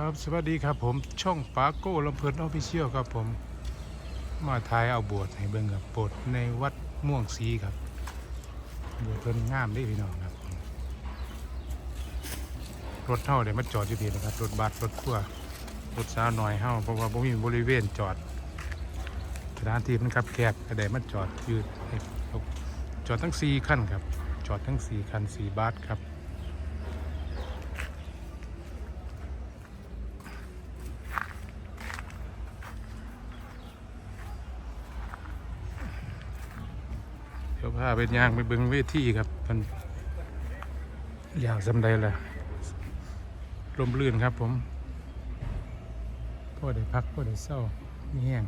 ครับสวัสดีครับผมช่องปาโก้ลำเพลินออฟฟิเชียลครับผม มาถ่ายเอาบสถ์ให้เบิ่งครับบสถ์ในวัดม่วงสีครับบสถ์เพิ่นงามเด้พี่น้องครับ รถเท่าเดี๋ยวมาจอดอยู่พี่นะครับรถบัสรถทัวร์รถสาวหน่อยเฮาเพราะว่าบ่มีบริเวณจอดสถานที่มันคับแคบก็ได้มาจอดยู่ให้จอดทั้ง4คันครับ จอดทั้ง4คัน4บัสครับ เดี๋ยว พาไปย่างไปเบิ่งเวทีครับมันยางสำใดล่ะลมลื่นครับผมพ่อได้พักพ่อได้เศร้ามีแห้ง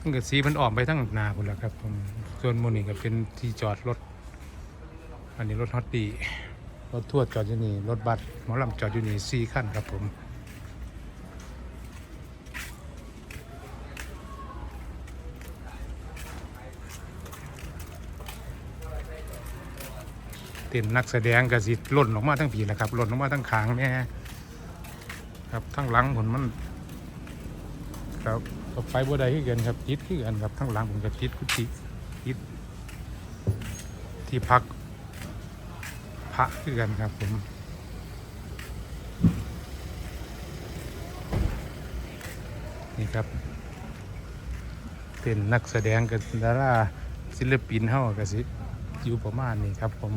ตั้งแต่สีมันออกไปทั้งนาพุ่นแล้วครับผมส่วนโมนี่ก็เป็นที่จอดรถ อันนี้รถฮอตดีรถทั่วร์จอดอยู่นี่ รถบัสหมอลำจอดอยู่นี่สี่ขั้นครับผม เต็นนักแสดงกระสิล่นออกมาทั้งผีแหละครับล่นออกมาทั้งขางแน่ครับทั้งหลังผลมันครับก็ไปบ่ได้ขึ้นกันครับติดขึ้นกันครับทั้งหลังผมก็ติดกุฏิติดที่พักพระขึ้นกันครับผมนี่ครับ เป็นนักแสดงกับดาราศิลปินเฮาก็สิอยู่ประมาณนี้ครับผม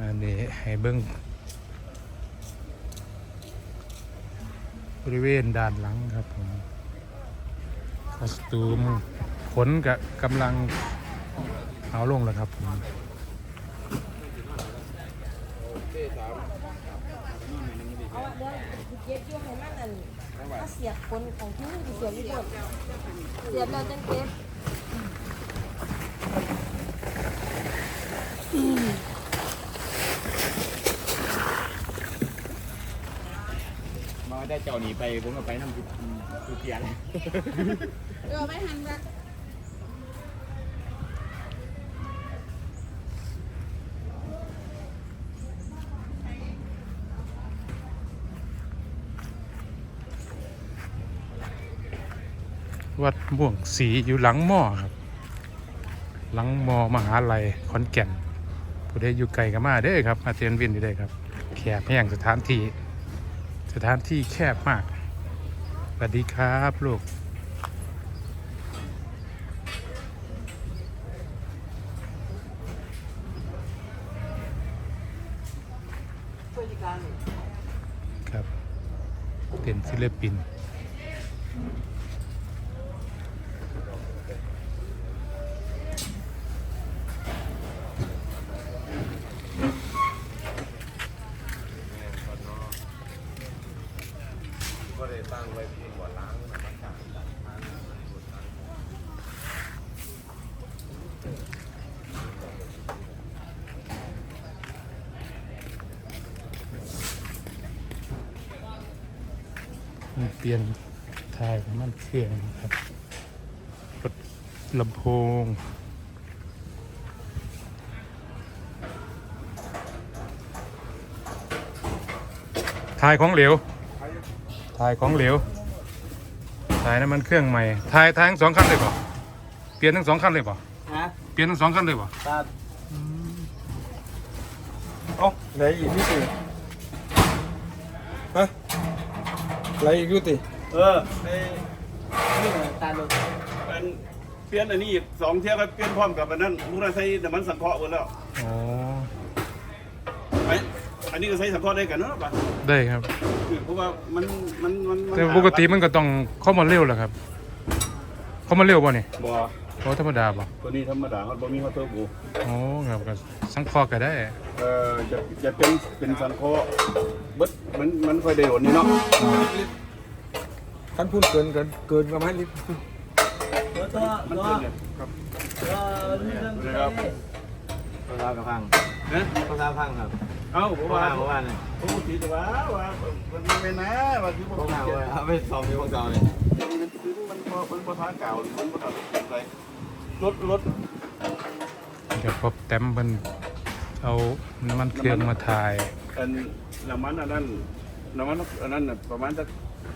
อันนี้ให้เบิ้งบริเวณด้านหลังครับผมคอสตูมขนกับกำลังเอาลงแล้วครับผมเอาอะเดี๋ยวเก็บองให้มันอันเสียบคนของที่นี่เสียบไม่หมดเสียบแล้วจังเก็บาได้เจ้าหนีไปผมก็ไปน้ำทุกทุกเทียนเออไม่หันละวัดม่วงสีอยู่หลังหม้อครับ หลังมอมหาลัยขอนแก่นผู้ใดอยู่ไกลก็มาเด้อครับ มาเตียนวินอยู่ได้ครับแคบแห้งสถานที่ สถานที่แคบมาก สวัสดีครับลูก ครับ เป็นศิลปิน เลยตั้งไว้ที่บ่อล้างมันเปลี่ยนทายของมันเครื่องครับรถลำโพงทายของเหลว ทายของเหลวทายน้ำมันเครื่องใหม่ทายทายทั้งสองคันเลยป่ะเปลี่ยนทั้งสองคันเลยป่ะฮะเปลี่ยนทั้งสองคันเลยป่ะครับเอ้าไหนอีกนี่สิฮะไรอีกอยู่ติเออไอ้นี่น่ะตาลงเป็นเปลี่ยนอันนี้อีกสองเที่ยวก็เปลี่ยนพร้อมกับอันนั้นมุกใช้น้ำมันสังเคราะห์หมดแล้ว อ๋อไอ้อันนี้ก็ใช้สังเคราะห์ได้กันเนาะป่ะได้ครับ คือเพราะว่ามันมันมันมันแต่ปกติมันก็ต้องเข้ามาเร็วแหละครับ เข้ามาเร็วป่ะเนี่ยบ่เพราะธรรมดาป่ะตัวนี้ธรรมดาเขาบ่มีมอเตอร์บูโอ้ครับก็สังเคราะห์ก็ได้ เอ่อจะจะเป็นเป็นสังเคราะห์เบิดมันมันค่อยได้หลนี่เนาะท่านพูดเกินเกินเกินประมาณลิตรมันเป็นเนี่ยครับนะครับภาษากระพังนะภาษาพังครับ เอ้าผมเพราะว่าว่าเพราะว่าเนี่ยผมพูดผิดแต่ว่าว่ามันไม่เป็นนะว่าคือผมเพราะว่าผิดเอาไปซ้อมที่พวกเราเลยมันคือมันพอมันพอท้าเก่ามันพอท้าอะไรรถรถเดี๋ยวพบแต้มเป็นเอาน้ำมันเครื่องมาถ่ายอันน้ำมันอันนั้นน้ำมันอันนั้นน่ะประมาณสัก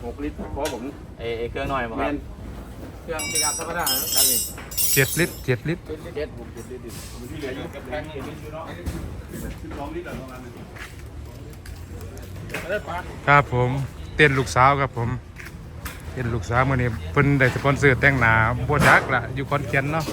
หกลิตรพอผมเอเอเครื่องหน่อยมั้งแมครับน เครื่องปิกอัพธรรมดาครับนี่เจ็ดลิตรเจ็ดลิตรเจ็ดผมเจ็ดลิตรมันที่เหลืออยู่กับแพงนี่ลิตรอยู่เนาะสิบสองลิตรอะไรประมาณนั้นได้ปะครับผมเต้นลูกสาวครับผมเต้นลูกสาวมื่อนี้เพิ่นได้สปอนเซอร์แต่งหน้าบัวจักละอยู่คอนเทนเนาะ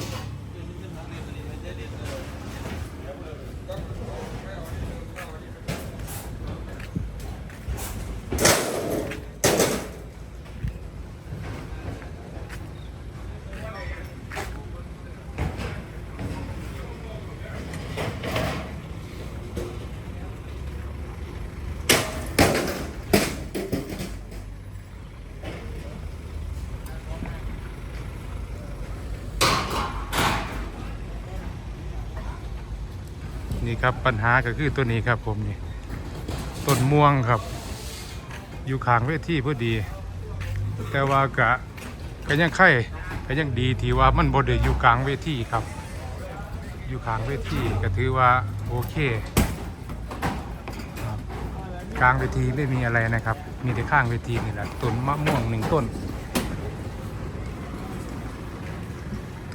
นี่ครับปัญหาก็คือตัวนี้ครับผมนี่ต้นม่วงครับ อยู่ข้างเวทีพอดี แต่ว่ากะก็ยังไข่ก็ยังดีที่ว่ามันบ่ได้อยู่กลางเวทีครับ อยู่ข้างเวทีก็ถือว่าโอเคกลางเวทีไม่มีอะไรนะครับ มีแต่ข้างเวทีนี่แหละต้นมะม่วงหนึ่งต้น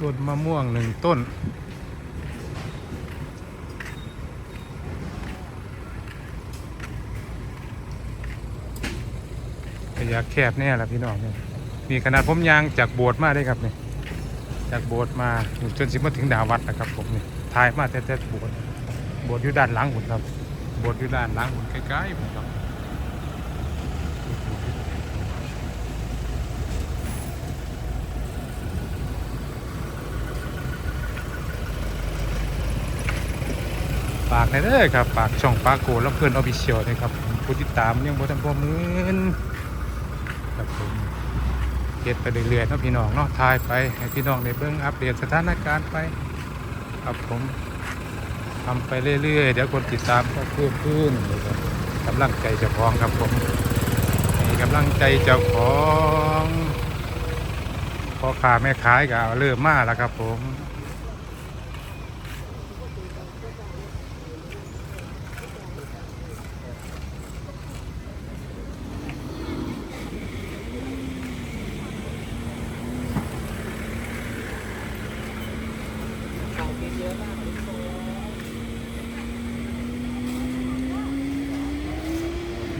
ต้นมะม่วงหนึ่งต้น ระยะแคบแน่ละพี่น้องเนี่ยมีขนาดผมยางจากโบสถ์มาได้ครับเนี่ยจากโบสถ์มาจนสิมาถึงดาวัดนะครับผมเนี่ยถ่ายมาแต่แต่โบสถ์โบสถ์อยู่ด้านหลังผมครับโบสถ์อยู่ด้านหลังผมใกล้ๆผมครับฝากในเด้อครับฝากช่องปาโกและเพื่อนออฟฟิเชียลนะครับผู้ติดตามยังบ่ทันพอหมื่น ครับผมเก็บไปเรื่อยๆนะพี่น้องเนาะทายไปให้พี่น้องได้เบิ่งอัปเดตสถานการณ์ไป ครับผมทำไปเรื่อยๆ เดี๋ยวคนติดตามก็เพิ่มขึ้นกำลังใจเจ้าของครับผมให้กำลังใจเจ้าของพอขาแม่ขายก็เอาเริ่มมาแล้วครับผม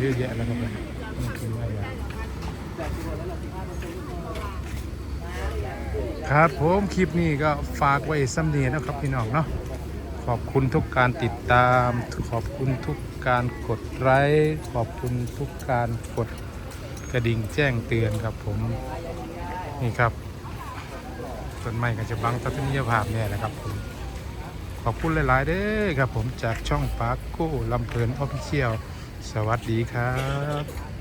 เยอะแยะแล้วครับผมนี่คืออะไรครับผมคลิปนี้ก็ฝากไว้ซ้ำเนียนะครับพี่น้องเนาะขอบคุณทุกการติดตาม ขอบคุณทุกการกดไลค์ขอบคุณทุกการกดกระดิ่งแจ้งเตือนครับผมนี่ครับต้นไม้ก็จะบังทัศนียภาพเนี่ยนะครับผมขอบคุณหลาย ๆ เด้อครับผมจากช่องปาร์โก้ลำเพลินออฟฟิเชียล สวัสดีครับ